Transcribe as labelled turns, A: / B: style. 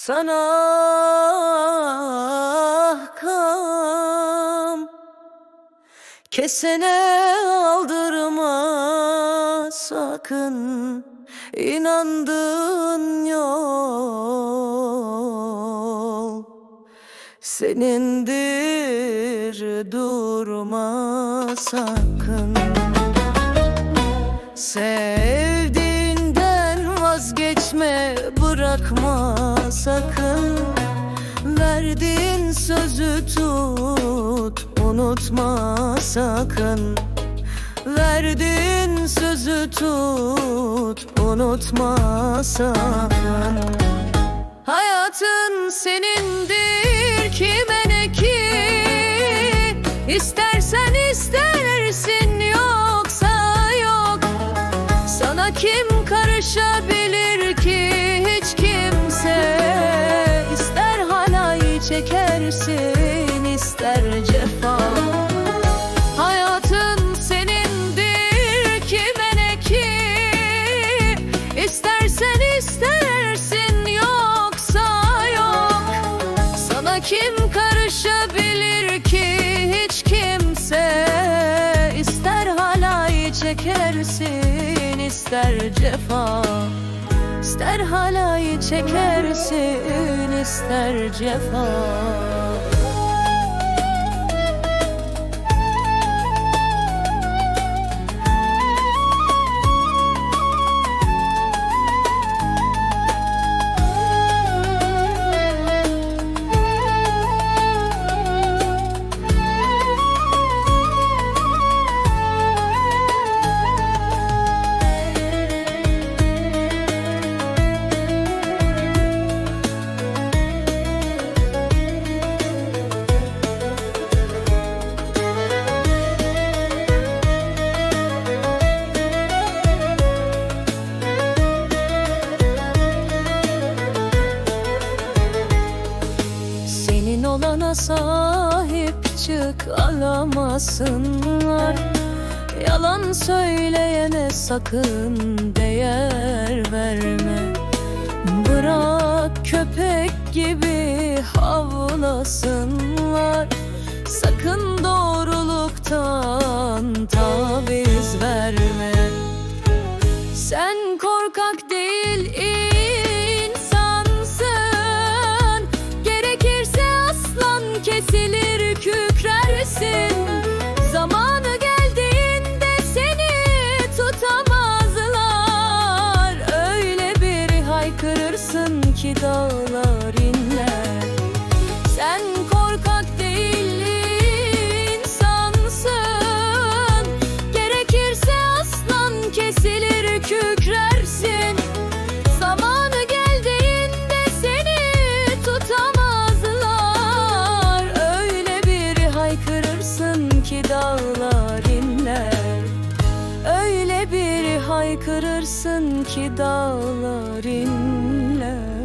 A: Sana kam Kesene aldırma sakın. İnandığın yol Senindir durma sakın. Sevdiğinden sözü tut unutma sakın. Verdiğin sözü tut unutma sakın. Hayatın senindir kime ne ki? İstersen istersin yoksa yok. Sana kim karışabilir ki? Hiç kimse. İster çekersin ister Hayatın senindir kime İstersen istersin yoksa yok. Sana kim karışabilir ki? Hiç kimse İster halayı çekersin ister cefa İster halayı çekersin ister cefa Sahip çık alamazsınlar Yalan söyleyene sakın değer verme. Bırak köpek gibi havlasınlar. Sakın doğruluktan taviz verme. Sen dağlar inler. Sen korkak değil insansın Gerekirse aslan kesilir kükrersin. Zamanı geldiğinde seni tutamazlar. Öyle bir haykırırsın ki dağlar inler. Öyle bir haykırırsın ki dağlar inler